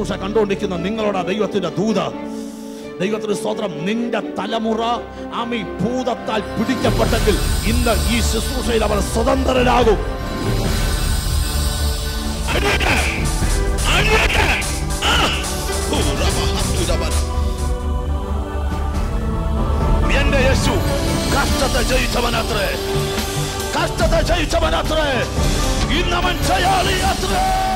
ശുശ്രൂഷ കണ്ടുകൊണ്ടിരിക്കുന്ന നിങ്ങളോട് ദൈവത്തിന്റെ ദൂത. ദൈവത്തിന് സ്തോത്രം. നിന്റെ തലമുറ ആമി ഭൂതത്താൽ പിടിക്കപ്പെട്ടെങ്കിൽ ഇന്ന് ഈ ശുശ്രൂഷയിൽ അവർ സ്വതന്ത്രരാകും. എന്റെ യേശു കഷ്ടത്തെ ജയിച്ചവനത്രേ. കഷ്ടത്തെ ജയിച്ചവനത്രേ. ഇന്നവൻ ജയാളിയത്രേ.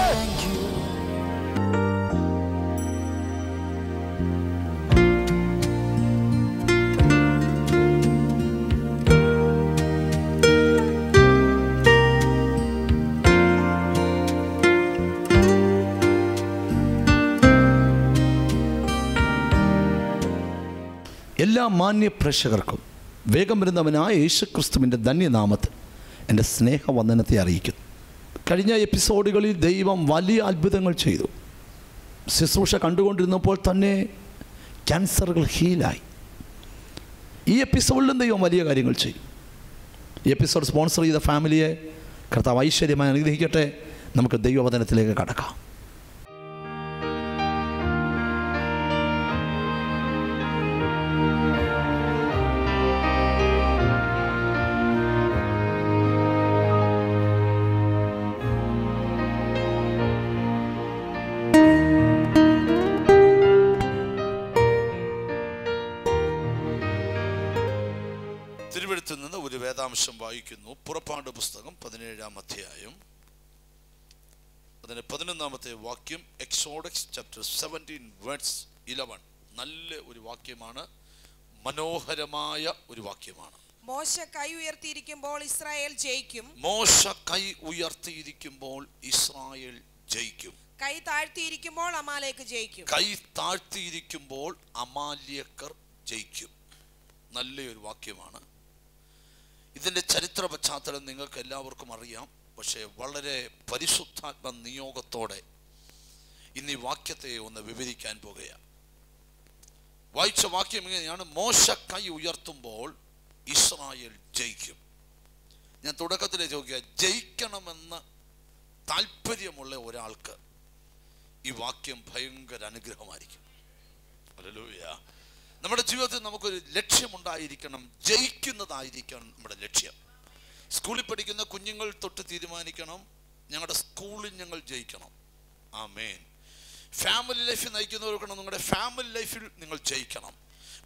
എല്ലാ മാന്യ പ്രേക്ഷകർക്കും വേഗം വരുന്നവനായ യേശുക്രിസ്തുവിന്റെ ധന്യനാമത്തിൽ എന്റെ സ്നേഹവന്ദനത്തെ അറിയിക്കുന്നു. കഴിഞ്ഞ എപ്പിസോഡുകളിൽ ദൈവം വലിയ അത്ഭുതങ്ങൾ ചെയ്തു. ശുശ്രൂഷ കണ്ടുകൊണ്ടിരുന്നപ്പോൾ തന്നെ ക്യാൻസറുകൾ ഹീലായി. ഈ എപ്പിസോഡിലും ദൈവം വലിയ കാര്യങ്ങൾ ചെയ്യും. ഈ എപ്പിസോഡ് സ്പോൺസർ ചെയ്ത ഫാമിലിയെ കർത്താവ് ഐശ്വര്യമായി അനുഗ്രഹിക്കട്ടെ. നമുക്ക് ദൈവവചനത്തിലേക്ക് കടക്കാം. വേദാംശം വായിക്കുന്നു. പുറപ്പാട് പുസ്തകം പതിനേഴാം അധ്യായം. അതിന് പതിനൊന്നാമത്തെ വാക്യം Exodus chapter seventeen words eleven നല്ല ഒരു വാക്യമാണ്. മനോഹരമായ ഒരു വാക്യമാണ്. മോശ കൈ ഉയർത്തിയിരിക്കുമ്പോൾ ഇസ്രായേൽ ജയിക്കും. മോശ കൈ ഉയർത്തിയിരിക്കുമ്പോൾ ഇസ്രായേൽ ജയിക്കും. കൈ താഴ്ത്തിയിരിക്കുമ്പോൾ അമാലേക്ക് ജയിക്കും. കൈ താഴ്ത്തിയിരിക്കുമ്പോൾ അമാലിയക്കർ ജയിക്കും. നല്ലൊരു വാക്യമാണ്. ഇതിന്റെ ചരിത്ര പശ്ചാത്തലം നിങ്ങൾക്ക് എല്ലാവർക്കും അറിയാം. പക്ഷേ വളരെ പരിശുദ്ധാത്മ നിയോഗത്തോടെ ഇന്ന് ഈ വാക്യത്തെ ഒന്ന് വിവരിക്കാൻ പോകുകയാണ്. വായിച്ച വാക്യം ഇങ്ങനെയാണ്. മോശ കൈ ഉയർത്തുമ്പോൾ ഇസ്രായേൽ ജയിക്കും. ഞാൻ തുടക്കത്തിലെ ചോദിക്കുക ജയിക്കണമെന്ന് താല്പര്യമുള്ള ഒരാൾക്ക് ഈ വാക്യം ഭയങ്കര അനുഗ്രഹമായിരിക്കും. ഹല്ലേലൂയ. നമ്മുടെ ജീവിതത്തിൽ നമുക്കൊരു ലക്ഷ്യമുണ്ടായിരിക്കണം. ജയിക്കുന്നതായിരിക്കണം നമ്മുടെ ലക്ഷ്യം. സ്കൂളിൽ പഠിക്കുന്ന കുഞ്ഞുങ്ങൾ തൊട്ട് തീരുമാനിക്കണം. ഞങ്ങളുടെ സ്കൂളിൽ ഞങ്ങൾ ജയിക്കണം. ആ മെയിൻ ഫാമിലി ലൈഫിൽ നയിക്കുന്നവർക്കണം നിങ്ങളുടെ ഫാമിലി ലൈഫിൽ നിങ്ങൾ ജയിക്കണം.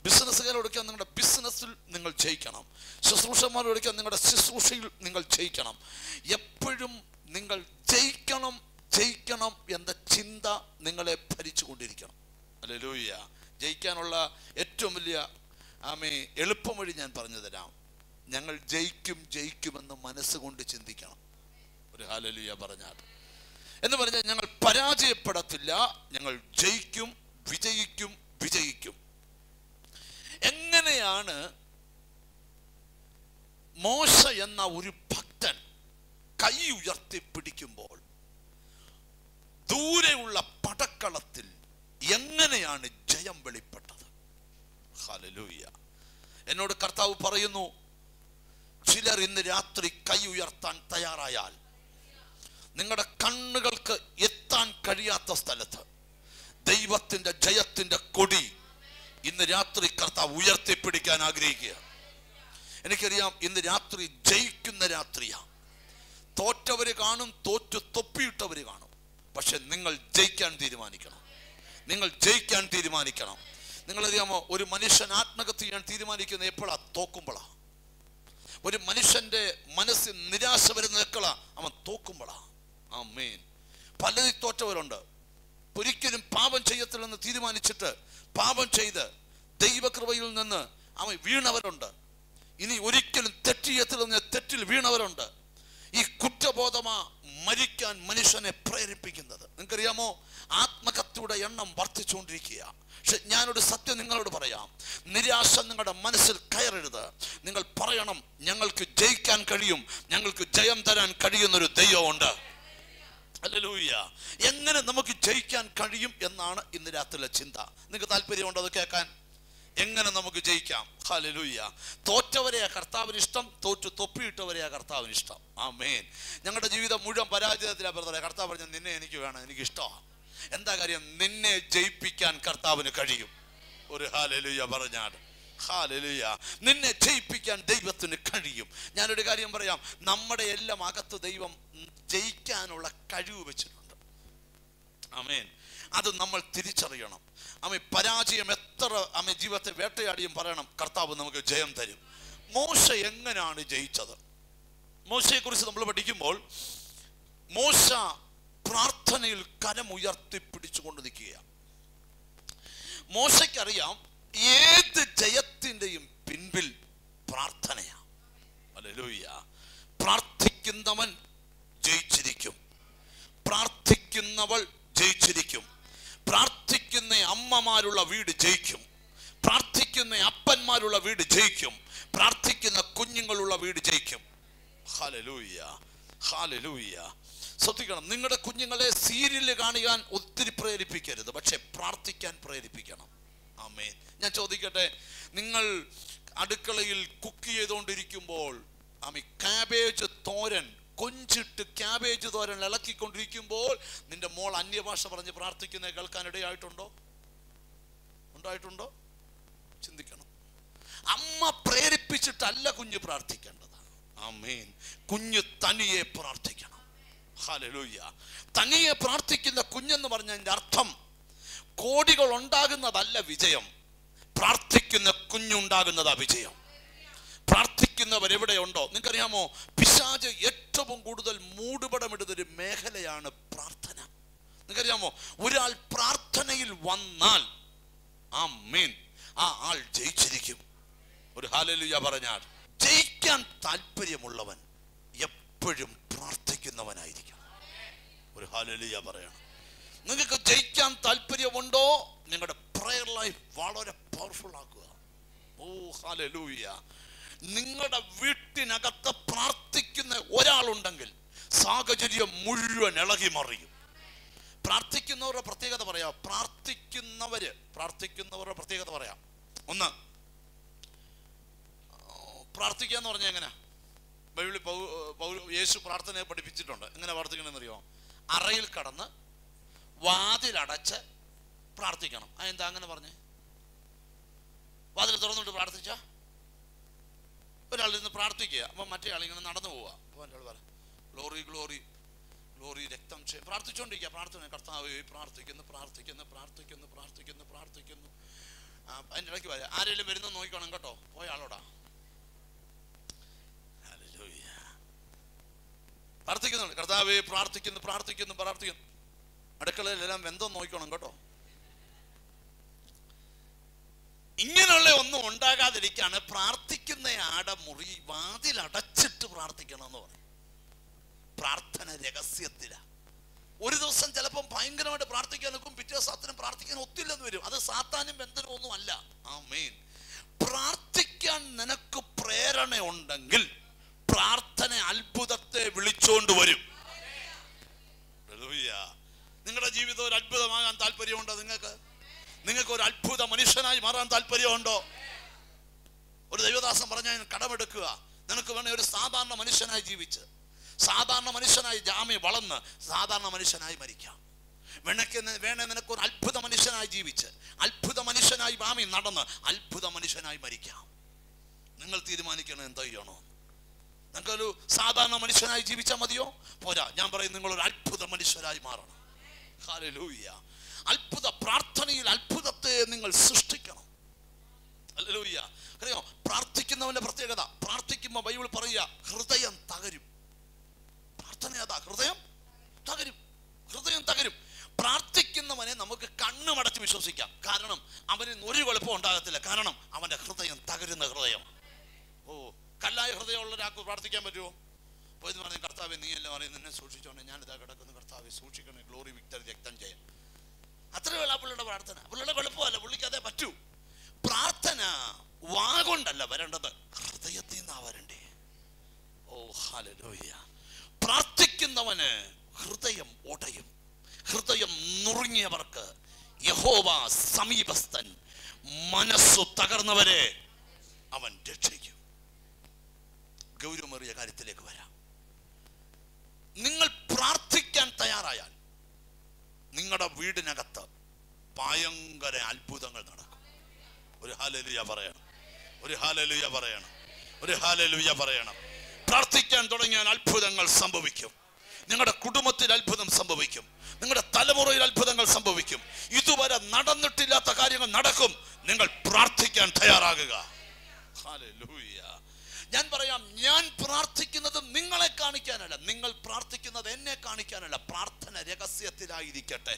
ബിസിനസ്സുകാരോടൊക്കെ നിങ്ങളുടെ ബിസിനസ്സിൽ നിങ്ങൾ ജയിക്കണം. ശുശ്രൂഷന്മാരോടൊക്കെ നിങ്ങളുടെ ശുശ്രൂഷയിൽ നിങ്ങൾ ജയിക്കണം. എപ്പോഴും നിങ്ങൾ ജയിക്കണം ജയിക്കണം എന്ന ചിന്ത നിങ്ങളെ ഭരിച്ചുകൊണ്ടിരിക്കണം. അല്ലെ ലൂയ്യ ജയിക്കാനുള്ള ഏറ്റവും വലിയ ആമേ എളുപ്പം വഴി ഞാൻ പറഞ്ഞു തരാം. ഞങ്ങൾ ജയിക്കും ജയിക്കുമെന്ന് മനസ്സുകൊണ്ട് ചിന്തിക്കണം. ഒരു ഹാലലിയ പറഞ്ഞാൽ. എന്ന് പറഞ്ഞാൽ ഞങ്ങൾ പരാജയപ്പെടത്തില്ല. ഞങ്ങൾ ജയിക്കും വിജയിക്കും വിജയിക്കും. എങ്ങനെയാണ് മോശ എന്ന ഒരു ഭക്തൻ കൈ ഉയർത്തി പിടിക്കുമ്പോൾ ദൂരെയുള്ള പടക്കളത്തിൽ എങ്ങനെയാണ് ജയം വെളിപ്പെട്ടത്? ഹല്ലേലൂയ. എന്നോട് കർത്താവ് പറയുന്നു ചിലർ ഇന്ന് രാത്രി കൈ ഉയർത്താൻ തയ്യാറായാൽ നിങ്ങളുടെ കണ്ണുകൾക്ക് എത്താൻ കഴിയാത്ത സ്ഥലത്ത് ദൈവത്തിന്റെ ജയത്തിന്റെ കൊടി ഇന്ന് രാത്രി കർത്താവ് ഉയർത്തിപ്പിടിക്കാൻ ആഗ്രഹിക്കുക. എനിക്കറിയാം ഇന്ന് രാത്രി ജയിക്കുന്ന രാത്രിയാ. തോറ്റവര് കാണും തോറ്റു തൊപ്പിയിട്ടവര് കാണും. പക്ഷെ നിങ്ങൾ ജയിക്കാൻ തീരുമാനിക്കണം. നിങ്ങൾ ജയിക്കാൻ തീരുമാനിക്കണം. നിങ്ങളറിയാമോ ഒരു മനുഷ്യൻ ആത്മഹത്യ ചെയ്യാൻ തീരുമാനിക്കുന്ന എപ്പോഴാ? തോക്കുമ്പോളാ. ഒരു മനുഷ്യന്റെ മനസ്സിൽ നിരാശ വരുന്ന എക്കളാ അവൻ തോക്കുമ്പോഴാ ആ മെയിൻ പലതിൽ തോറ്റവരുണ്ട്. ഒരിക്കലും പാപം ചെയ്യത്തില്ലെന്ന് തീരുമാനിച്ചിട്ട് പാപം ചെയ്ത് ദൈവകൃപയിൽ നിന്ന് അവൻ വീണവരുണ്ട്. ഇനി ഒരിക്കലും തെറ്റിയത്തില്ലെന്ന് തെറ്റിൽ വീണവരുണ്ട്. ഈ കുറ്റബോധമാ മരിക്കാൻ മനുഷ്യനെ പ്രേരിപ്പിക്കുന്നത്. നിങ്ങൾക്കറിയാമോ? ആത്മഹത്യയുടെ എണ്ണം വർദ്ധിച്ചുകൊണ്ടിരിക്കുക പക്ഷെ ഞാനൊരു സത്യം നിങ്ങളോട് പറയാം. നിരാശ നിങ്ങളുടെ മനസ്സിൽ കയറരുത്. നിങ്ങൾ പറയണം ഞങ്ങൾക്ക് ജയിക്കാൻ കഴിയും ഞങ്ങൾക്ക് ജയം തരാൻ കഴിയുന്നൊരു ദൈവമുണ്ട്. ഹല്ലേലൂയ എങ്ങനെ നമുക്ക് ജയിക്കാൻ കഴിയും എന്നാണ് ഇന്ന് രാത്രിയിലെ ചിന്ത. നിങ്ങൾക്ക് താല്പര്യമുണ്ടോ അത് കേൾക്കാൻ? എങ്ങനെ നമുക്ക് ജയിക്കാം? ഹലലുയ്യ തോറ്റവരെയാ കർത്താവിന് ഇഷ്ടം തോറ്റു തൊപ്പിയിട്ടവരെയാ കർത്താവിന് ഇഷ്ടം. ആ മെയിൻ ഞങ്ങളുടെ ജീവിതം മുഴുവൻ പരാജയത്തിലാ പറഞ്ഞത് കർത്താവ് പറഞ്ഞു നിന്നെ എനിക്ക് വേണം എനിക്ക് ഇഷ്ടമാണ്. എന്താ കാര്യം? നിന്നെ ജയിപ്പിക്കാൻ കർത്താവിന് കഴിയും. ഒരു ഹാലലുയ്യ പറഞ്ഞാൽ ഹാലലുയ നിന്നെ ജയിപ്പിക്കാൻ ദൈവത്തിന് കഴിയും. ഞാനൊരു കാര്യം പറയാം. നമ്മുടെ എല്ലാം അകത്ത് ദൈവം ജയിക്കാനുള്ള കഴിവ് വെച്ചിട്ടുണ്ട്. അമേൻ അത് നമ്മൾ തിരിച്ചറിയണം. അമ്മ പരാജയം എത്ര അമ്മ ജീവിതത്തെ വേട്ടയാടിയും പറയണം. കർത്താവ് നമുക്ക് ജയം തരും. മോശ എങ്ങനെയാണ് ജയിച്ചത്? മോശയെ കുറിച്ച് നമ്മൾ പഠിക്കുമ്പോൾ മോശ പ്രാർത്ഥനയിൽ കരമുയർത്തി പിടിച്ചുകൊണ്ട് നിൽക്കുക മോശയ്ക്കറിയാം ഏത് ജയത്തിന്റെയും പിൻപിൽ പ്രാർത്ഥനയാണ്. പ്രാർത്ഥിക്കുന്നവൻ ജയിച്ചിരിക്കും. പ്രാർത്ഥിക്കുന്നവൾ ജയിച്ചിരിക്കും. പ്രാർത്ഥിക്കുന്ന അമ്മമാരുള്ള വീട് ജയിക്കും. പ്രാർത്ഥിക്കുന്ന അപ്പന്മാരുള്ള വീട് ജയിക്കും. പ്രാർത്ഥിക്കുന്ന കുഞ്ഞുങ്ങളുള്ള വീട് ജയിക്കും. ഹാലലൂയ്യ ഹാലലൂയ്യ ശ്രദ്ധിക്കണം നിങ്ങളുടെ കുഞ്ഞുങ്ങളെ സീരിയൽ കാണിക്കാൻ ഒത്തിരി പ്രേരിപ്പിക്കരുത് പക്ഷെ പ്രാർത്ഥിക്കാൻ പ്രേരിപ്പിക്കണം. ആമേൻ. ഞാൻ ചോദിക്കട്ടെ നിങ്ങൾ അടുക്കളയിൽ കുക്ക് ചെയ്തുകൊണ്ടിരിക്കുമ്പോൾ ആമി കാബേജ് തോരൻ കൊഞ്ചിട്ട് ക്യാബേജ് തോരൻ ഇളക്കിക്കൊണ്ടിരിക്കുമ്പോൾ നിന്റെ മോൾ അന്യഭാഷ പറഞ്ഞ് പ്രാർത്ഥിക്കുന്ന കേൾക്കാൻ ഇടയായിട്ടുണ്ടോ? ഉണ്ടായിട്ടുണ്ടോ? ചിന്തിക്കണം. അമ്മ പ്രേരിപ്പിച്ചിട്ടല്ല കുഞ്ഞ് പ്രാർത്ഥിക്കേണ്ടത്. ആമേൻ. കുഞ്ഞ് തനിയെ പ്രാർത്ഥിക്കണം. ഹാലലൂയ്യ തനിയെ പ്രാർത്ഥിക്കുന്ന കുഞ്ഞെന്ന് പറഞ്ഞതിന്റെ അർത്ഥം കോടികൾ ഉണ്ടാകുന്നതല്ല വിജയം. പ്രാർത്ഥിക്കുന്ന കുഞ്ഞുണ്ടാകുന്നതാ വിജയം. പ്രാർത്ഥിക്കുന്നവർ എവിടെയുണ്ടോ നിങ്ങൾക്കറിയാമോ? പിശാജ് ഏറ്റവും കൂടുതൽ മൂടുപടമിടുന്നൊരു മേഖലയാണ് പ്രാർത്ഥന. നിങ്ങൾക്കറിയാമോ? ഒരാൾ പ്രാർത്ഥനയിൽ വന്നാൽ ആ മീൻ ആ ആൾ ജയിച്ചിരിക്കും. ഒരു ഹാലലുയ പറഞ്ഞാൽ ജയിക്കാൻ താല്പര്യമുള്ളവൻ എപ്പോഴും പ്രാർത്ഥിക്കുന്നവനായിരിക്കും. ഒരു ഹാലലുയ പറയണം. നിങ്ങൾക്ക് ജയിക്കാൻ താല്പര്യമുണ്ടോ? നിങ്ങളുടെ പ്രയർ ലൈഫ് വളരെ പവർഫുൾ ആക്കുക. ഓ ഹാലലൂയ നിങ്ങളുടെ വീട്ടിനകത്ത് പ്രാർത്ഥിക്കുന്ന ഒരാളുണ്ടെങ്കിൽ സാഹചര്യം മുഴുവൻ ഇളകി മറിയും. പ്രാർത്ഥിക്കുന്നവരുടെ പ്രത്യേകത പറയാം. പ്രാർത്ഥിക്കുന്നവര് പ്രാർത്ഥിക്കുന്നവരുടെ പ്രത്യേകത പറയാം. ഒന്ന് പ്രാർത്ഥിക്കുക എന്ന് പറഞ്ഞാൽ എങ്ങനെ? ബൈബിളിൽ യേശു പ്രാർത്ഥനയെ പഠിപ്പിച്ചിട്ടുണ്ട്. എങ്ങനെ പ്രാർത്ഥിക്കണമെന്ന് അറിയോ അറയിൽ കടന്ന് വാതിലടച്ച് പ്രാർത്ഥിക്കണം. അതെന്താ അങ്ങനെ പറഞ്ഞേ? വാതിൽ തുറന്നിട്ട് പ്രാർത്ഥിച്ച? ഒരാൾ ഇരുന്ന് പ്രാർത്ഥിക്കുക. അപ്പം മറ്റേ ആളിങ്ങനെ നടന്നു പോവുക. അപ്പോൾ ആൾ പറ ഗ്ലോറി ഗ്ലോറി ഗ്ലോറി രക്തം ചെയ്യും പ്രാർത്ഥിച്ചുകൊണ്ടിരിക്കുക പ്രാർത്ഥന കർത്താവ് പ്രാർത്ഥിക്കുന്നു പ്രാർത്ഥിക്കുന്നു പ്രാർത്ഥിക്കുന്നു പ്രാർത്ഥിക്കുന്നു പ്രാർത്ഥിക്കുന്നു. അതിന്റെ ഇടയ്ക്ക് വരാം ആരെങ്കിലും വരുന്ന നോക്കിക്കോണം കേട്ടോ. പോയ ആളോടാ. ഹല്ലേലൂയ. പ്രാർത്ഥിക്കുന്നുണ്ട്. കർത്താവ് പ്രാർത്ഥിക്കുന്നു പ്രാർത്ഥിക്കുന്നു പ്രാർത്ഥിക്കുന്നു. അടുക്കളയിലെല്ലാം വെന്തം നോക്കണം കേട്ടോ. ഇങ്ങനെയുള്ള ഒന്നും ഉണ്ടാകാതിരിക്കാണ് പ്രാർത്ഥിക്കുന്ന ആടെ മുറി വാതിലടച്ചിട്ട് പ്രാർത്ഥിക്കണം എന്ന് പറയും പ്രാർത്ഥന രഹസ്യത്തിലാ. ഒരു ദിവസം ചിലപ്പം ഭയങ്കരമായിട്ട് പ്രാർത്ഥിക്കാൻ നിൽക്കും പിറ്റേ ദിവസത്തിനും പ്രാർത്ഥിക്കാൻ ഒത്തില്ലെന്ന് വരും. അത് സാത്താനും ബന്ധനും ഒന്നും അല്ല. ആ മെയിൻ പ്രാർത്ഥിക്കാൻ നിനക്ക് പ്രേരണ ഉണ്ടെങ്കിൽ പ്രാർത്ഥന അത്ഭുതത്തെ വിളിച്ചോണ്ട് വരും. നിങ്ങളുടെ ജീവിതം ഒരു അത്ഭുതമാകാൻ താല്പര്യമുണ്ടോ നിങ്ങൾക്ക്? നിങ്ങൾക്ക് ഒരു അത്ഭുത മനുഷ്യനായി മാറാൻ താല്പര്യമുണ്ടോ? ഒരു ദൈവദാസൻ പറഞ്ഞാൽ കടമെടുക്കുക. നിനക്ക് വേണേ ഒരു സാധാരണ മനുഷ്യനായി ജീവിച്ച് സാധാരണ മനുഷ്യനായി ജാമ്യ വളർന്ന് സാധാരണ മനുഷ്യനായി മരിക്കാം. വേണക്ക് വേണേ നിനക്ക് ഒരു അത്ഭുത മനുഷ്യനായി ജീവിച്ച് അത്ഭുത മനുഷ്യനായി ബാമി നടന്ന് അത്ഭുത മനുഷ്യനായി മരിക്കാം. നിങ്ങൾ തീരുമാനിക്കണം എന്തോ ചെയ്യണോ? നിങ്ങൾക്കൊരു സാധാരണ മനുഷ്യനായി ജീവിച്ചാൽ മതിയോ? പോരാ ഞാൻ പറയും നിങ്ങളൊരു അത്ഭുത മനുഷ്യനായി മാറണം. ഹല്ലേലൂയ അത്ഭുത പ്രാർത്ഥനയിൽ അത്ഭുതത്തെ നിങ്ങൾ സൃഷ്ടിക്കണം. അല്ലൂയ്യ അറിയോ? പ്രാർത്ഥിക്കുന്നവന്റെ പ്രത്യേകത പ്രാർത്ഥിക്കുമ്പോൾ ബൈബിൾ പറയുക ഹൃദയം തകരും. പ്രാർത്ഥന അതാ ഹൃദയം തകരും. ഹൃദയം തകരും. പ്രാർത്ഥിക്കുന്നവനെ നമുക്ക് കണ്ണുമടച്ച് വിശ്വസിക്കാം. കാരണം അവന് ഒരു കുഴപ്പം ഉണ്ടാകത്തില്ല. കാരണം അവന്റെ ഹൃദയം തകരുന്ന ഹൃദയം. ഓ കല്ലായ ഹൃദയമുള്ള ഒരാൾക്ക് പ്രാർത്ഥിക്കാൻ പറ്റുമോ പോയി പറഞ്ഞു കർത്താവ് നീ എല്ലാം അറിയുന്ന നിന്നെ സൂക്ഷിച്ചോണ്ട് ഞാനിതാ കിടക്കുന്നു. കർത്താവെ സൂക്ഷിക്കണേ ഗ്ലോറി വിക്ടർ രക്തം ചെയ്യാൻ അത്രയുള്ള പുള്ളിയുടെ പ്രാർത്ഥന. പുള്ളിയുടെ വെളുപ്പമല്ല പുള്ളിക്ക് അതേ പറ്റൂ. പ്രാർത്ഥന വാഗൊണ്ടല്ല വരേണ്ടത്. ഹൃദയത്തിൽ നിന്നാ വരണ്ടേ. ഓ ഹാലലോയ്യ പ്രാർത്ഥിക്കുന്നവന് ഹൃദയം ഉടയും. ഹൃദയം നുറുങ്ങിയവർക്ക് യഹോവ സമീപസ്ഥൻ. മനസ്സു തകർന്നവരെ അവൻ രക്ഷിക്കും. ഗൗരവമേറിയ കാര്യത്തിലേക്ക് വരാം. നിങ്ങൾ പ്രാർത്ഥിക്കാൻ തയ്യാറായാൽ നിങ്ങളുടെ വീടിനകത്ത് ഭയങ്കര അത്ഭുതങ്ങൾ നടക്കും. ഒരു ഹാലലുയ പറയണം. ഒരു ഹാലലുയ പറയണം. ഒരു ഹാലലുയ പറയണം. പ്രാർത്ഥിക്കാൻ തുടങ്ങിയാൽ അത്ഭുതങ്ങൾ സംഭവിക്കും. നിങ്ങളുടെ കുടുംബത്തിൽ അത്ഭുതം സംഭവിക്കും. നിങ്ങളുടെ തലമുറയിൽ അത്ഭുതങ്ങൾ സംഭവിക്കും. ഇതുവരെ നടന്നിട്ടില്ലാത്ത കാര്യങ്ങൾ നടക്കും. നിങ്ങൾ പ്രാർത്ഥിക്കാൻ തയ്യാറാകുക. ഹല്ലേലൂയ. ഞാൻ പറയാം ഞാൻ പ്രാർത്ഥിക്കുന്നത് നിങ്ങളെ കാണിക്കാനല്ല. നിങ്ങൾ പ്രാർത്ഥിക്കുന്നത് എന്നെ കാണിക്കാനല്ല. പ്രാർത്ഥന രഹസ്യത്തിലായിരിക്കട്ടെ.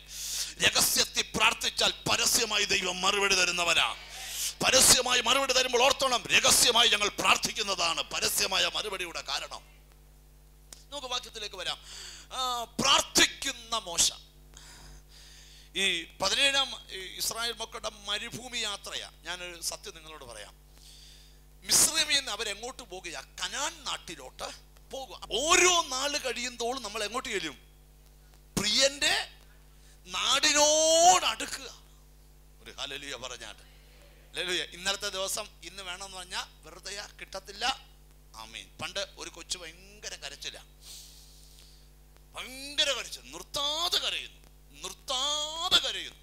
രഹസ്യത്തിൽ പ്രാർത്ഥിച്ചാൽ പരസ്യമായി ദൈവം മറുപടി തരുന്നവരാ പരസ്യമായി മറുപടി തരുമ്പോൾ ഓർത്തോണം രഹസ്യമായി ഞങ്ങൾ പ്രാർത്ഥിക്കുന്നതാണ് പരസ്യമായ മറുപടിയുടെ കാരണം. നമുക്ക് വാക്യത്തിലേക്ക് വരാം. പ്രാർത്ഥിക്കുന്ന മോശ. ഈ പതിനേഴാം ഇസ്രായേൽ മക്കളുടെ മരുഭൂമി യാത്രയാണ് ഞാനൊരു സത്യം നിങ്ങളോട് പറയാം. മിശ്രമിൽ നിന്ന് അവരെങ്ങോട്ട് പോകുക? കനാൻ നാട്ടിലോട്ട് പോകുക. ഓരോ നാൾ കഴിയുന്തോളും നമ്മൾ എങ്ങോട്ട് ചെല്ലും? പ്രിയന്റെ നാടിനോട് അടുക്കുക. ഒരു ഹലലിയ പറഞ്ഞാട്ട്. ഹല്ലേലൂയ. ഇന്നലത്തെ ദിവസം ഇന്ന് വേണമെന്ന് പറഞ്ഞാൽ വെറുതെ കിട്ടത്തില്ല. ആമീൻ. പണ്ട് ഒരു കൊച്ചു ഭയങ്കര കരച്ചില്ല ഭയങ്കര കരച്ചു നിർത്താതെ കരയുന്നു. നിർത്താതെ കരയുന്നു.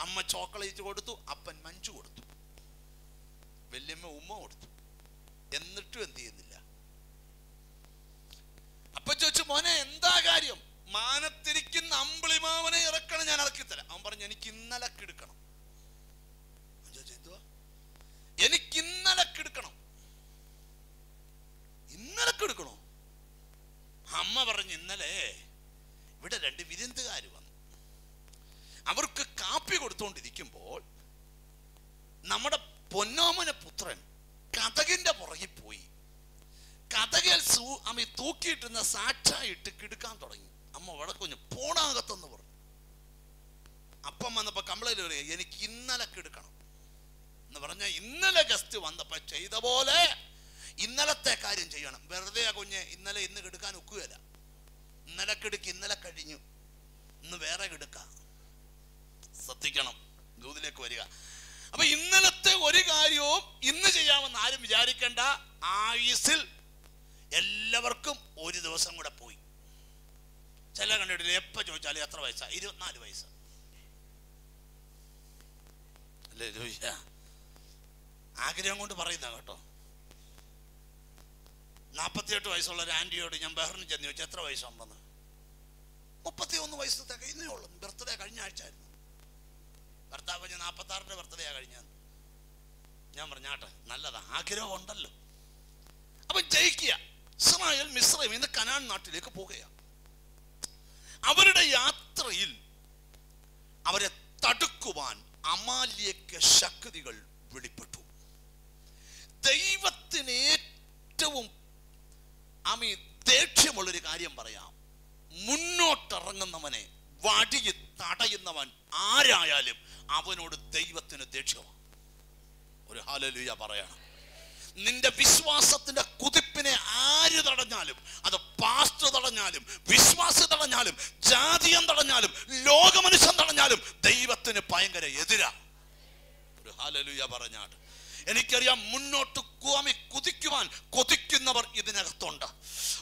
അമ്മ ചോക്ലേറ്റ് കൊടുത്തു. അപ്പൻ മഞ്ചു കൊടുത്തു. വല്യമ്മ ഉമ്മ കൊടുത്തു. എന്നിട്ടും എന്ത് ചെയ്യുന്നില്ല. അപ്പൊ ചോദിച്ചു മോനെ എന്താ കാര്യം? മാനത്തിരിക്കുന്ന അമ്പിളിമാവനെ ഇറക്കണം ഞാൻ ഇറക്കി തരാം. അവൻ പറഞ്ഞു എനിക്ക് ഇന്നലെ എടുക്കണം. എനിക്ക് ഇന്നലെ എടുക്കണം. ഇന്നലെ എടുക്കണോ? അമ്മ പറഞ്ഞു ഇന്നലെ ഇവിടെ രണ്ട് വിരുന്നുകാർ വന്നു. അവർക്ക് കാപ്പി കൊടുത്തുകൊണ്ടിരിക്കുമ്പോൾ നമ്മുടെ പൊന്നോമന പുത്രൻ. കഥകിന്റെ പുറകിൽ പോയി. കഥകൽ സൂ അമ്മ തൂക്കിയിട്ടുന്ന സാക്ഷായിട്ട് കിടക്കാൻ തുടങ്ങി. അമ്മ വടക്കുഞ്ഞു പോണാകത്തെന്ന് പറഞ്ഞു. അപ്പം വന്നപ്പോൾ കമ്പളയിൽ പറയുക എനിക്ക് ഇന്നലെ കിടക്കണം. എന്ന് പറഞ്ഞ ഇന്നലെ ഗസ്റ്റ് വന്നപ്പോൾ ചെയ്ത പോലെ ഇന്നലത്തെ കാര്യം ചെയ്യണം. വെറുതെ ആ കുഞ്ഞ് ഇന്നലെ ഇന്ന് കിടക്കാൻ ഒക്കുകയല്ല. ഇന്നലെ കിടക്ക് ഇന്നലെ കഴിഞ്ഞു. ഇന്ന് വേറെ കിടക്കാം. ശ്രദ്ധിക്കണം. ദൂതിലേക്ക് വരിക. അപ്പൊ ഇന്നലത്തെ ഒരു കാര്യവും ഇന്ന് ചെയ്യാമെന്ന് ആരും വിചാരിക്കേണ്ട. ആയുസിൽ എല്ലാവർക്കും ഒരു ദിവസം കൂടെ പോയി. ചില കണ്ടിട്ടില്ല എപ്പ ചോദിച്ചാലും എത്ര വയസ്സാ? ഇരുപത്തിനാല് വയസ്സ്. ആഗ്രഹം കൊണ്ട് പറയുന്ന കേട്ടോ. നാൽപ്പത്തിയെട്ട് വയസ്സുള്ള ഒരു ആന്റിയോട് ഞാൻ ബഹറിന് ചെന്ന് ചോദിച്ചു എത്ര വയസ്സുണ്ടെന്ന് മുപ്പത്തി ഒന്ന് വയസ്സ് തികയുന്നേ ഉള്ളൂ. ബർത്ത്ഡേ കഴിഞ്ഞ ആഴ്ച ആയിരുന്നു. ഭർത്താവ് ഞാൻ നാൽപ്പത്താറിന്റെ ബർത്ത്ഡേ ആ കഴിഞ്ഞത് ഞാൻ പറഞ്ഞാട്ടെ നല്ലതാ ആഗ്രഹം ഉണ്ടല്ലോ അപ്പൊ ജയിക്കുക. ഇസ്രായേൽ മിശ്രമിൽ നിന്ന് കനാൻ നാട്ടിലേക്ക് പോകുകയാണ് അവരുടെ യാത്രയിൽ അവരെ തടുക്കുവാൻ അമാലിയക്ക് ശക്തികൾ വെളിപ്പെട്ടു. ദൈവത്തിന് ഏറ്റവും അമി ദേഷ്യമുള്ളൊരു കാര്യം പറയാം. മുന്നോട്ടിറങ്ങുന്നവനെ വടിയിൽ തടയുന്നവൻ ആരായാലും അവനോട് ദൈവത്തിന് ദേഷ്യമാണ്. ഒരു ഹാലലുയ പറയണം. നിന്റെ വിശ്വാസത്തിന്റെ കുതിപ്പിനെ ആര് തടഞ്ഞാലും അത് പാസ്റ്റ് തടഞ്ഞാലും വിശ്വാസി തടഞ്ഞാലും ജാതിയം തടഞ്ഞാലും ലോകമനുഷ്യൻ തടഞ്ഞാലും ദൈവത്തിന് ഭയങ്കര എതിരാ. ഒരു ഹാലലുയ പറഞ്ഞാട്ട്. എനിക്കറിയാം മുന്നോട്ട് കുവമി കുതിക്കുവാൻ കൊതിക്കുന്നവർ ഇതിനകത്തുണ്ട്.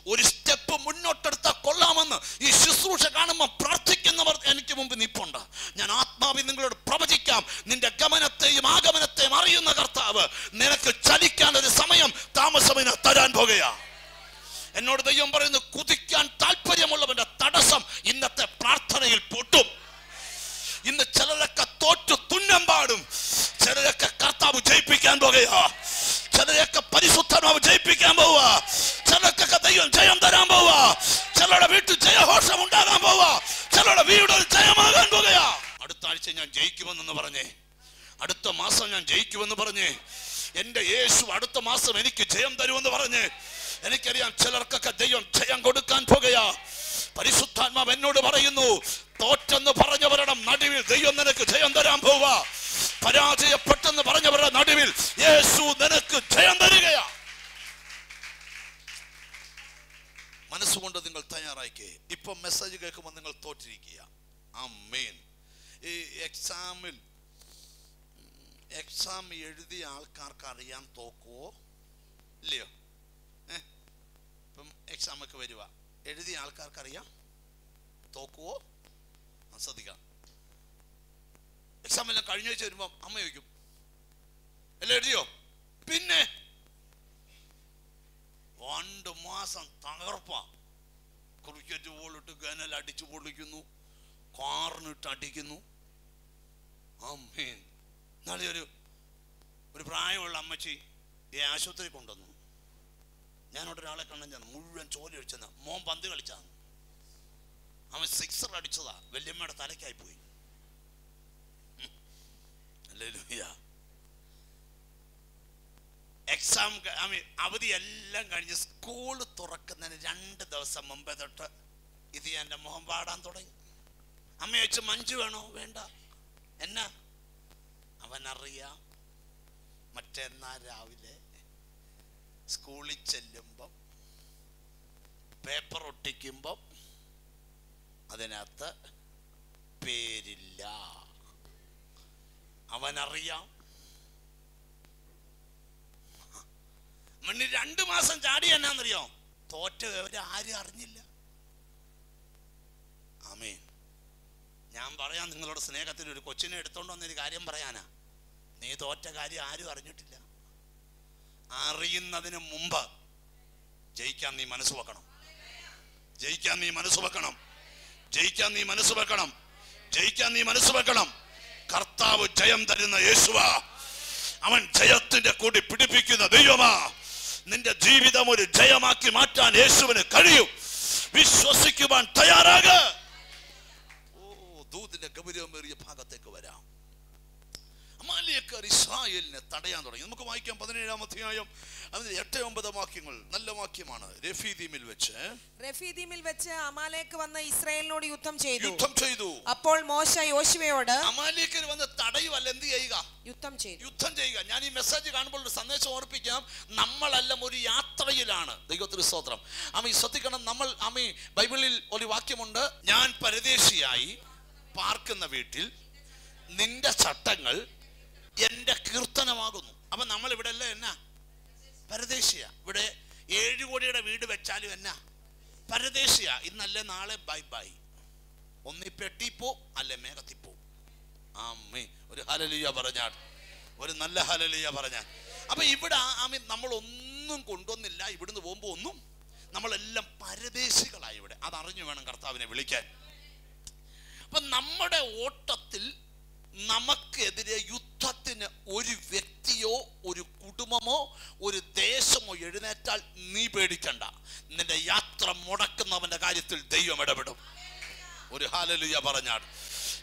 ഒരു സ്റ്റെപ്പ് മുന്നോട്ടെടുത്താൽ കൊള്ളാമെന്ന് ഈ ശുശ്രൂഷ കാണുമ്പോൾ പ്രാർത്ഥിക്കുന്നവർ എനിക്ക് മുമ്പ് നിപ്പുണ്ട് ഞാൻ ആത്മാവിൽ നിങ്ങളോട് പ്രവചിക്കാം. നിന്റെ ഗമനത്തെയും ആഗമനത്തെയും അറിയുന്ന കർത്താവ് നിനക്ക് ചലിക്കാൻ ഒരു സമയം താമസമിന് തരാൻ പോകുകയാ എന്നോട് ദൈവം പറയുന്നു കുതിക്കാൻ താല്പര്യമുള്ളവന്റെ തടസ്സം ഇന്നത്തെ പ്രാർത്ഥനയിൽ പൊട്ടും. ഇന്ന് ചിലരൊക്കെ തോറ്റു തുന്നം പാടും. ചിലരൊക്കെ ജയിപ്പിക്കാൻ പോകുക ചിലരെയൊക്കെ പരിശുദ്ധമാവ് ജയിപ്പിക്കാൻ പോവുക ചിലർക്കൊക്കെ ദൈവം ജയം തരാൻ പോവുക ചിലരുടെ വീട്ടിൽ ജയഘോഷം ഉണ്ടാകാൻ പോവുക ചിലരുടെ വീട് ജയമാകാൻ പോകുക അടുത്ത ആഴ്ച ഞാൻ ജയിക്കുമെന്ന് പറഞ്ഞേ അടുത്ത മാസം ഞാൻ ജയിക്കുമെന്ന് പറഞ്ഞേ എന്റെ യേശു അടുത്ത മാസം എനിക്ക് ജയം തരുമെന്ന് പറഞ്ഞ് എനിക്കറിയാം ചിലർക്കൊക്കെ ദൈവം ജയം കൊടുക്കാൻ പോകയാ പരിശുദ്ധാത്മാവ് എന്നോട് പറയുന്നു തോറ്റെന്ന് പറഞ്ഞവരുടെ നടുവിൽ ദൈവം നിനക്ക് ജയം തരാൻ പോവുക പരാജയപ്പെട്ടെന്ന് പറഞ്ഞവരുടെ നടുവിൽ യേശു നിനക്ക് ജയം തരികയാ. മനസ്സുകൊണ്ട് നിങ്ങൾ തയ്യാറായിക്കേ. ഇപ്പം മെസ്സേജ് കേൾക്കുമ്പോൾ നിങ്ങൾ തോറ്റിരിക്കുക. ആ മെയിൻ ഈ എക്സാമിൽ എക്സാം എഴുതിയ ആൾക്കാർക്ക് അറിയാൻ തോക്കുവോ? ഇല്ലയോ? ഇപ്പം എക്സാം ഒക്കെ വരുക എഴുതിയ ആൾക്കാർക്ക് അറിയാം? തോക്കുവോ? ശ്രദ്ധിക്കാം എക്സാം എല്ലാം കഴിഞ്ഞ ആഴ്ച വരുമ്പോൾ അമ്മ ചോദിക്കും എല്ലാം എഴുതിയോ? പിന്നെ. രണ്ട് മാസം തകർപ്പാ. ക്രിക്കറ്റ് ബോളിട്ട് ഗനൽ അടിച്ചു പൊളിക്കുന്നു. കാറിനിട്ട് അടിക്കുന്നു. അമ്മേൻ നാളെ ഒരു ഒരു പ്രായമുള്ള അമ്മച്ചി ഈ ആശുപത്രി കൊണ്ടുവന്നു. ഞാനോട് ഒരാളെ കണ്ണൻ ചെന്നു മുഴുവൻ ചോല ഒഴിച്ചെന്ന. മോൻ പന്ത് കളിച്ചാന്ന് അവൻ സിക്സർ അടിച്ചതാ. വല്യമ്മയുടെ തലക്കായി പോയി. ഹല്ലേലൂയ. എക്സാം ഐ മീൻ അവധി എല്ലാം കഴിഞ്ഞ് സ്കൂൾ തുറക്കുന്നതിന് രണ്ട് ദിവസം മുമ്പേ തൊട്ട് ഇത് എന്റെ മുഖം പാടാൻ തുടങ്ങി. അമ്മ ചോദിച്ചു മഞ്ജു വേണോ? വേണ്ട. എന്നാ? അവനറിയാം. മറ്റന്നാ രാവിലെ സ്കൂളിൽ ചെല്ലുമ്പം പേപ്പർ ഒട്ടിക്കുമ്പം അതിനകത്ത് പേരില്ല. അവനറിയാം. മണ്ണി രണ്ടു മാസം ചാടി എന്നാന്നറിയോ? തോറ്റ വിവരം ആരും അറിഞ്ഞില്ല. ആമേ ഞാൻ പറയാം നിങ്ങളോട് സ്നേഹത്തിൽ ഒരു കൊച്ചിനെ എടുത്തോണ്ട് വന്നൊരു കാര്യം പറയാനാ. നീ തോറ്റ കാര്യം ആരും അറിഞ്ഞിട്ടില്ല. അറിയുന്നതിന് മുമ്പ് ജയിക്കാൻ നീ മനസ്സ് വെക്കണം. ജയിക്കാൻ നീ മനസ്സ് വെക്കണം. ജയിക്കാൻ നീ മനസ്സ് വെക്കണം. ജയിക്കാൻ നീ മനസ്സ് വെക്കണം. കർത്താവ് ജയം തരുന്ന യേശുവാ. അവൻ ജയത്തിന്റെ കൂടി പിടിപ്പിക്കുന്ന ദൈവമാ. നിന്റെ ജീവിതം ഒരു ജയമാക്കി മാറ്റാൻ യേശുവിന് കഴിയും. വിശ്വസിക്കുവാൻ തയ്യാറാക. ഓ ഗൗരവമേറിയ ഭാഗത്തേക്ക് വരാം. അമാലിയക്കാർ ഇസ്രായേലിനെ തടയാൻ തുടങ്ങി. നമുക്ക് വായിക്കാം പതിനേഴാം അധ്യായം. അതിന്റെ എട്ട് ഒമ്പത് വാക്യങ്ങൾ നല്ല വാക്യമാണ്. റഫീദീമിൽ വെച്ച് റഫീദീമിൽ വെച്ച് അമാലേക്ക് വന്ന് ഇസ്രായേലിനോട് യുദ്ധം ചെയ്തു. യുദ്ധം ചെയ്തു. അപ്പോൾ മോശ യോശുവയോട് അമാലിയക്കർ വന്ന് തടയുവല്ല എന്ത് ചെയ്യുക? യുദ്ധം ചെയ്തു. യുദ്ധം ചെയ്യുക. ഞാൻ ഈ മെസ്സേജ് കാണുമ്പോൾ ഒരു സന്ദേശം ഓർപ്പിക്കാം. നമ്മളെല്ലാം ഒരു യാത്രയിലാണ്. ദൈവത്തിന് സ്തോത്രം. അമ്മ ശ്രദ്ധിക്കണം. നമ്മൾ അമ്മ ബൈബിളിൽ ഒരു വാക്യമുണ്ട്. ഞാൻ പരദേശിയായി പാർക്കുന്ന വീട്ടിൽ നിന്റെ ചട്ടങ്ങൾ എന്റെ കീർത്തനമാകുന്നു. അപ്പൊ നമ്മൾ ഇവിടെ അല്ലേ എന്നാ? പരദേശിയ. ഇവിടെ ഏഴു കോടിയുടെ വീട് വെച്ചാലും എന്നാ? പരദേശിയ. ഇന്നല്ല നാളെ ബൈ ബൈ ഒന്നി പെട്ടിപ്പോ അല്ലെ മേഘത്തിപ്പോ? ആമേ ഒരു ഹലലിയ പറഞ്ഞാൽ. ഒരു നല്ല ഹലലിയ പറഞ്ഞാൽ. അപ്പൊ ഇവിടെ ആമി നമ്മൾ ഒന്നും കൊണ്ടുവന്നില്ല. ഇവിടുന്ന് പോകുമ്പോ ഒന്നും നമ്മളെല്ലാം പരദേശികളായി ഇവിടെ. അതറിഞ്ഞു വേണം കർത്താവിനെ വിളിക്കാൻ. അപ്പൊ നമ്മുടെ ഓട്ടത്തിൽ നമുക്കെതിരെ യുദ്ധത്തിന് ഒരു വ്യക്തിയോ ഒരു കുടുംബമോ ഒരു ദേശമോ എഴുന്നേറ്റാൽ നീ പേടിക്കണ്ട. നിന്റെ യാത്ര മുടക്കുന്നവന്റെ കാര്യത്തിൽ ദൈവം ഇടപെടും. ഒരു ഹാലലുയ പറഞ്ഞാണ്.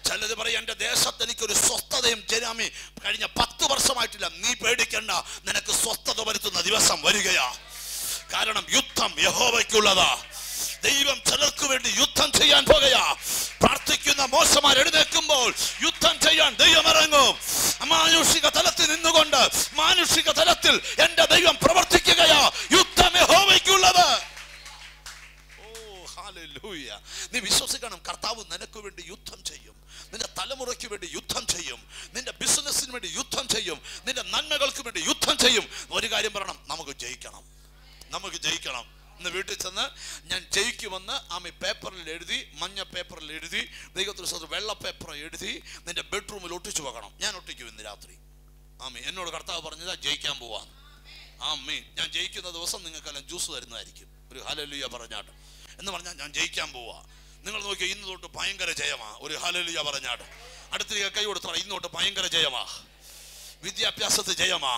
ചിലത് പറയും എന്റെ ദേശത്ത് എനിക്കൊരു സ്വസ്ഥതയും ജനാമി കഴിഞ്ഞ പത്ത് വർഷമായിട്ടില്ല. നീ പേടിക്കണ്ട. നിനക്ക് സ്വസ്ഥത വരുത്തുന്ന ദിവസം വരികയാ. കാരണം യുദ്ധം യഹോവയ്ക്കുള്ളതാ. ദൈവം ചിലർക്ക് വേണ്ടി യുദ്ധം ചെയ്യാൻ പോകയാ പ്രാർത്ഥിക്കുന്ന മോശമാർ എഴുന്നേൽക്കുമ്പോൾ യുദ്ധം ചെയ്യാൻ ദൈവം ഇറങ്ങും. മാനുഷിക തലത്തിൽ നിന്നുകൊണ്ട് മാനുഷിക തലത്തിൽ എന്റെ ദൈവം പ്രവർത്തിക്കുകയാ. യുദ്ധം യഹോവയ്ക്കുള്ളത്. നീ വിശ്വസിക്കണം കർത്താവ് നിനക്ക് വേണ്ടി യുദ്ധം ചെയ്യും. നിന്റെ തലമുറയ്ക്ക് വേണ്ടി യുദ്ധം ചെയ്യും. നിന്റെ ബിസിനസ്സിന് വേണ്ടി യുദ്ധം ചെയ്യും. നിന്റെ നന്മകൾക്ക് വേണ്ടി യുദ്ധം ചെയ്യും. ഒരു കാര്യം പറയണം നമുക്ക് ജയിക്കണം. നമുക്ക് ജയിക്കണം. ഇന്ന് വീട്ടിൽ ചെന്ന് ഞാൻ ജയിക്കുമെന്ന് ആമി പേപ്പറിൽ എഴുതി മഞ്ഞ പേപ്പറിൽ എഴുതി ദൈവത്തിന് സ്വന്തം വെള്ള പേപ്പർ എഴുതി നിന്റെ ബെഡ്റൂമിൽ ഒട്ടിച്ചു വെക്കണം. ഞാൻ ഒട്ടിക്കും ഇന്ന് രാത്രി. ആമി എന്നോട് കർത്താവ് പറഞ്ഞതാ ജയിക്കാൻ പോവാന്ന് ആമി ഞാൻ ജയിക്കുന്ന ദിവസം നിങ്ങൾക്കെല്ലാം ജ്യൂസ് തരുന്നതായിരിക്കും. ഒരു ഹലലിയ പറഞ്ഞാട്ട്. എന്ന് പറഞ്ഞാൽ ഞാൻ ജയിക്കാൻ പോവാ. നിങ്ങൾ നോക്കിയാൽ ഇന്ന് തൊട്ട് ഭയങ്കര ജയമാ. ഒരു ഹലലിയ പറഞ്ഞാട്ട്. അടുത്ത കൈ കൊടുത്തറ ഇന്ന് തൊട്ട് ഭയങ്കര ജയമാ. വിദ്യാഭ്യാസത്തിൽ ജയമാ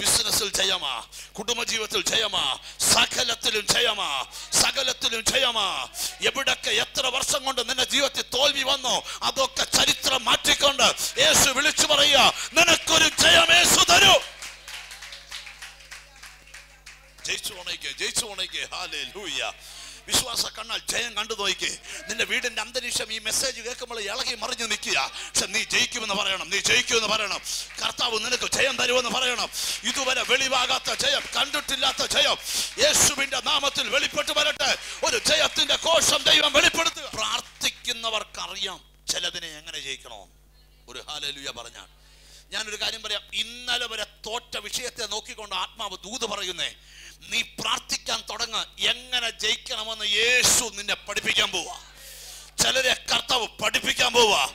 ബിസിനസ്സിൽ ജയമാ കുടുംബജീവിതത്തിൽ ജയമാ സകലത്തിലും ജയമാ സകലത്തിലും ജയമാ. എവിടൊക്കെ എത്ര വർഷം കൊണ്ട് നിന്റെ ജീവിതത്തിൽ തോൽവി വന്നോ അതൊക്കെ ചരിത്രം മാറ്റിക്കൊണ്ട് യേശു വിളിച്ചു പറയുക നിനക്കൊരു ജയം യേശു തരൂ. ജയിച്ചു ഉണയ്ക്ക് ജയിച്ചു ഉണയ്ക്ക്. ഹാലേ ലൂയ്യ വിശ്വാസ കണ്ണാൽ ജയം കണ്ടു നോക്കി നിന്റെ വീടിന്റെ അന്തരീക്ഷം ഈ മെസ്സേജ് കേൾക്കുമ്പോൾ ഇളകി മറിഞ്ഞു നിൽക്കുക. പക്ഷെ നീ ജയിക്കുമെന്ന് പറയണം. നീ ജയിക്കുമെന്ന് പറയണം. കർത്താവ് നിനക്ക് ജയം തരുമെന്ന് പറയണം. ഇതുവരെ വെളിവാകാത്ത ജയം കണ്ടിട്ടില്ലാത്ത ജയം യേശുവിന്റെ നാമത്തിൽ വെളിപ്പെട്ടു വരട്ടെ. ഒരു ജയത്തിന്റെ കോശം ദൈവം വെളിപ്പെടുത്തുക. പ്രാർത്ഥിക്കുന്നവർക്കറിയാം ചിലതിനെ എങ്ങനെ ജയിക്കണോ. ഒരു ഹാലലുയ പറഞ്ഞാൽ. ഞാനൊരു കാര്യം പറയാം. ഇന്നലെ വരെ തോറ്റ വിഷയത്തെ നോക്കിക്കൊണ്ട് ആത്മാവ് ദൂത് പറയുന്നേ. നീ പ്രാർത്ഥിക്കാൻ തുടങ്ങ. എങ്ങനെ ജയിക്കണമെന്ന് യേശു നിന്നെ പഠിപ്പിക്കാൻ പോവാ. ചിലരെ കർത്താവ് പഠിപ്പിക്കാൻ പോവാ.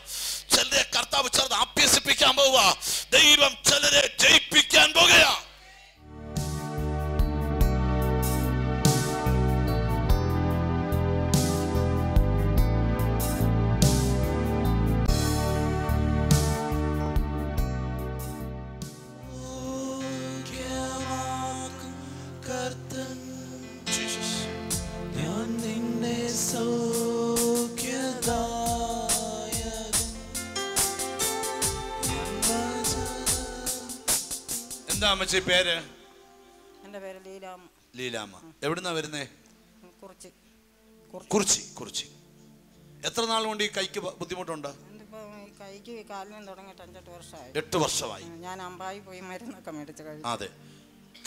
ചിലരെ കർത്താവ് ചിലത് അഭ്യസിപ്പിക്കാൻ പോവുക ദൈവം ചിലരെ ജയിപ്പിക്കാൻ പോകുകയാ. എന്താ അമ്മച്ചി പേര്? എന്റെ പേര് ലീലാമ്മ. ലീലാമ്മ. എവിടുന്നാ വരുന്നേ? കുറിച്ച്. കുറിച്ചി കുറിച്ചി. എത്ര നാൾ കൊണ്ട് ഈ കൈക്ക് ബുദ്ധിമുട്ടുണ്ട്? കൈക്ക് കാലിനും തുടങ്ങിയിട്ട് അഞ്ചെട്ട് വർഷമായി. എട്ട് വർഷമായി. ഞാൻ അമ്പായി പോയി മരുന്നൊക്കെ മേടിച്ച് കഴിച്ചു. അതെ.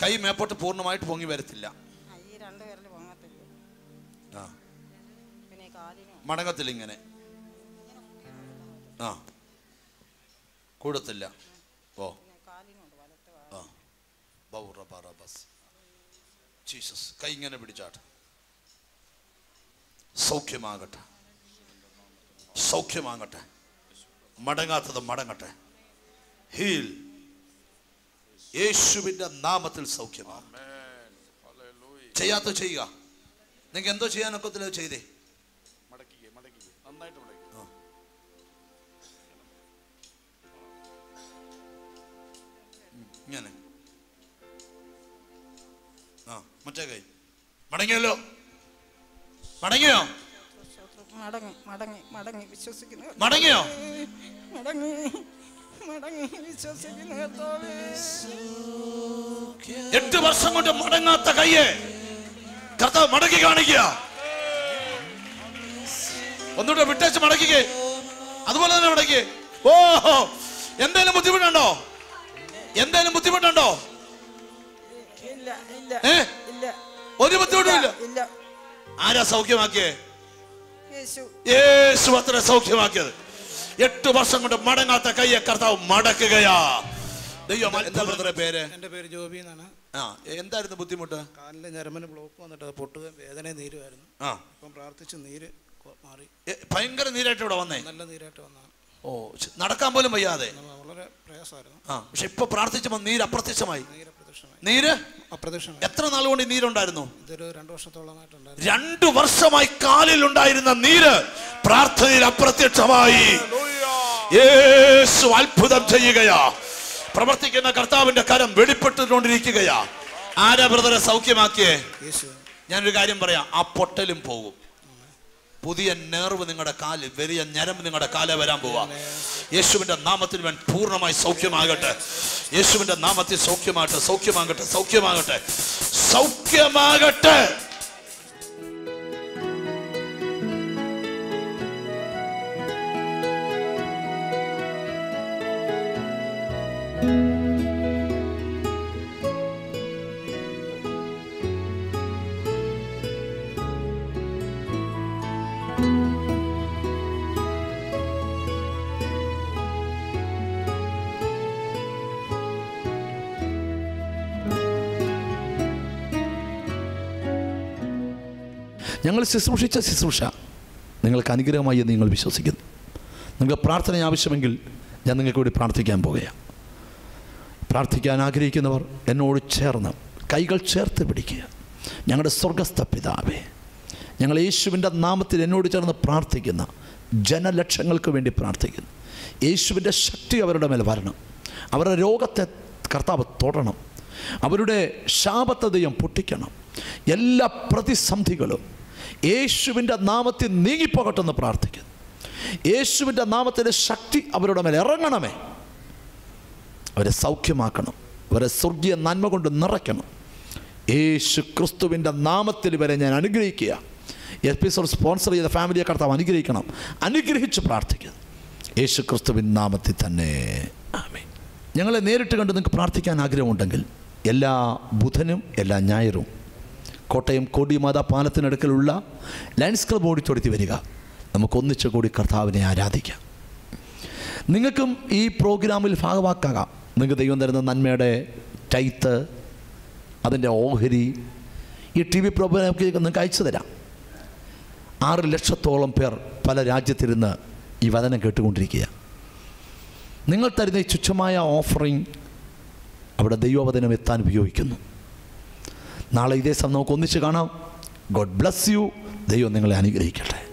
കൈ മേപ്പോട്ട് പൂർണമായിട്ട് പൊങ്ങി വരത്തില്ല. ഈ രണ്ട് പേരിൽ പൊങ്ങത്തില്ല. ആ. പിന്നെ കാലിനും. മടങ്ങത്തില്ല ഇങ്ങനെ ആ. കൂടത്തില്ല. ഓ പിന്നെ കാലിനുണ്ട് വലത്ത് കാൽ. ആ ബൗറബറബസ്. ജീസസ് കൈ ഇങ്ങനെ പിടിച്ചാട്ട്. സൗഖ്യമാകട്ടെ. സൗഖ്യമാകട്ടെ. മടങ്ങാത്തത് മടങ്ങട്ടെ. ഹീൽ. യേശുവിന്റെ നാമത്തിൽ സൗഖ്യമാണ് ചെയ്യാത്ത ചെയ്യുക. നിങ്ങൾക്ക് എന്തോ ചെയ്യാനൊക്കത്തില്ല ചെയ്തേ. ഇങ്ങനെ. ആ മറ്റേ കൈ. മടങ്ങിയല്ലോ. മടങ്ങിയോ? മടങ്ങി മടങ്ങി മടങ്ങി വിശ്വസിക്കുന്നു മടങ്ങിയോ? മടങ്ങി മടങ്ങി വിശ്വസിക്കുന്നു എട്ട് വർഷം കൊണ്ട് മടങ്ങാത്ത കയ്യെ കർത്താവ് മടക്കി കാണിക്കുക. ഒന്നുകൂടെ വിട്ടേച്ച് മടക്കിക്കേ. അതുപോലെ തന്നെ മടക്കി ഓഹോ എന്തേലും ബുദ്ധിമുട്ടുണ്ടോ? എന്തേലും ബുദ്ധിമുട്ടുണ്ടോ? ഏ? ഇല്ല. ഒരു ബുദ്ധിമുട്ടും ഇല്ല. ആരാ സൗഖ്യമാക്കിയേ? യേശു. യേശു അത്ര സൗഖ്യമാക്കിയത്. എട്ട് വർഷം കൊണ്ട് മടങ്ങാത്ത കയ്യെ കർത്താവ് മടക്കുകയാ. ദൈവം പേര്. എന്റെ പേര് ജോബി എന്നാണ്. ആ എന്തായിരുന്നു ബുദ്ധിമുട്ട്? കാലിന്റെ ഞരമ്പന് ബ്ലോക്ക് വന്നിട്ട് അത് പൊട്ടുകയും വേദന നീരുമായിരുന്നു. ആ. അപ്പം പ്രാർത്ഥിച്ച് നീര് മാറി. എ, ഭയങ്കര നീരായിട്ട് ഇവിടെ വന്നേ? നല്ല നീരായിട്ട് വന്നതാണ്. ഓ നടക്കാൻ പോലും വയ്യാതെ. വളരെ പ്രയാസമായിരുന്നു. ആ പക്ഷെ ഇപ്പൊ പ്രാർത്ഥിച്ച നീര് അപ്രത്യക്ഷമായി. നീര് എത്ര നാൾ കൊണ്ട് നീരുണ്ടായിരുന്നു? രണ്ട് വർഷമായി കാലിൽ ഉണ്ടായിരുന്ന നീര് പ്രാർത്ഥനയിൽ അപ്രത്യക്ഷമായി. യേശു അത്ഭുതം ചെയ്യുകയാ. പ്രവർത്തിക്കുന്ന കർത്താവിന്റെ കരം വെളിപ്പെട്ടുകൊണ്ടിരിക്കുകയാ. ആരാ ബ്രദറെ സൗഖ്യമാക്കിയേ? ഞാനൊരു കാര്യം പറയാം. ആ പൊട്ടലും പോകും. പുതിയ നേർവ് നിങ്ങളുടെ കാൽ വലിയ ഞരമ്പ് നിങ്ങളുടെ കാല വരാൻ പോവാ. യേശുവിന്റെ നാമത്തിൽ വേൻ പൂർണമായി സൗഖ്യമാകട്ടെ. യേശുവിന്റെ നാമത്തിൽ സൗഖ്യമാകട്ടെ സൗഖ്യമാകട്ടെ സൗഖ്യമാകട്ടെ. സൗഖ്യമാകട്ടെ. ഞങ്ങൾ ശുശ്രൂഷിച്ച ശുശ്രൂഷ നിങ്ങൾക്ക് അനുഗ്രഹമായി എന്ന് നിങ്ങൾ വിശ്വസിക്കുന്നു. നിങ്ങൾക്ക് പ്രാർത്ഥന ആവശ്യമെങ്കിൽ ഞാൻ നിങ്ങൾക്ക് വേണ്ടി പ്രാർത്ഥിക്കാൻ പോകുകയാണ് പ്രാർത്ഥിക്കാൻ ആഗ്രഹിക്കുന്നവർ എന്നോട് ചേർന്ന് കൈകൾ ചേർത്ത് പിടിക്കുക. ഞങ്ങളുടെ സ്വർഗസ്ഥ പിതാവേ ഞങ്ങൾ യേശുവിന്റെ നാമത്തിൽ എന്നോട് ചേർന്ന് പ്രാർത്ഥിക്കുന്ന ജനലക്ഷങ്ങൾക്ക് വേണ്ടി പ്രാർത്ഥിക്കുന്നു. യേശുവിന്റെ ശക്തി അവരുടെ മേൽ വരണം. അവരുടെ രോഗത്തെ കർത്താവ് തൊടണം. അവരുടെ ശാപത്തതയും പൊട്ടിക്കണം. എല്ലാ പ്രതിസന്ധികളും യേശുവിന്റെ നാമത്തിൽ നീങ്ങിപ്പോകട്ടെന്ന് പ്രാർത്ഥിക്കുന്നു. യേശുവിന്റെ നാമത്തിന്റെ ശക്തി അവരുടെ മേലെ ഇറങ്ങണമേ. അവരെ സൗഖ്യമാക്കണം. അവരെ സ്വർഗീയ നന്മ കൊണ്ട് നിറയ്ക്കണം. യേശു ക്രിസ്തുവിന്റെ നാമത്തിൽ വരെ ഞാൻ അനുഗ്രഹിക്കുക. എപ്പിസോഡ് സ്പോൺസർ ചെയ്ത ഫാമിലിയെ കർത്താവ് അനുഗ്രഹിക്കണം. അനുഗ്രഹിച്ച് പ്രാർത്ഥിക്കുന്നു. യേശു ക്രിസ്തുവിൻ നാമത്തിൽ തന്നെ. ആമേ ഞങ്ങളെ നേരിട്ട് കണ്ട് നിങ്ങൾക്ക് പ്രാർത്ഥിക്കാൻ ആഗ്രഹമുണ്ടെങ്കിൽ എല്ലാ ബുധനും എല്ലാ ഞായറും കോട്ടയം കോടിമാത പാലത്തിനടുക്കലുള്ള ലയൻസ് ക്ലബ് ഓടിച്ചോടുത്തി വരിക. നമുക്കൊന്നിച്ചു കൂടി കർത്താവിനെ ആരാധിക്കാം. നിങ്ങൾക്കും ഈ പ്രോഗ്രാമിൽ ഭാഗവാക്കാകാം. നിങ്ങൾക്ക് ദൈവം തരുന്ന നന്മയുടെ ടൈത്ത് അതിന്റെ ഓഹരി ഈ ടി വി പ്രോഗ്രാമൊക്കെ നിങ്ങൾക്ക് അയച്ചു തരാം. ആറ് ലക്ഷത്തോളം പേർ പല രാജ്യത്തിരുന്ന് ഈ വചനം കേട്ടുകൊണ്ടിരിക്കുക. നിങ്ങൾ തരുന്ന ഈ തുച്ഛമായ ഓഫറിങ് അവിടെ ദൈവവചനം എത്താൻ ഉപയോഗിക്കുന്നു. നാളെ ഇതേ സമയം നമുക്ക് ഒന്നിച്ച് കാണാം. ഗോഡ് ബ്ലസ് യു ദൈവം നിങ്ങളെ അനുഗ്രഹിക്കട്ടെ.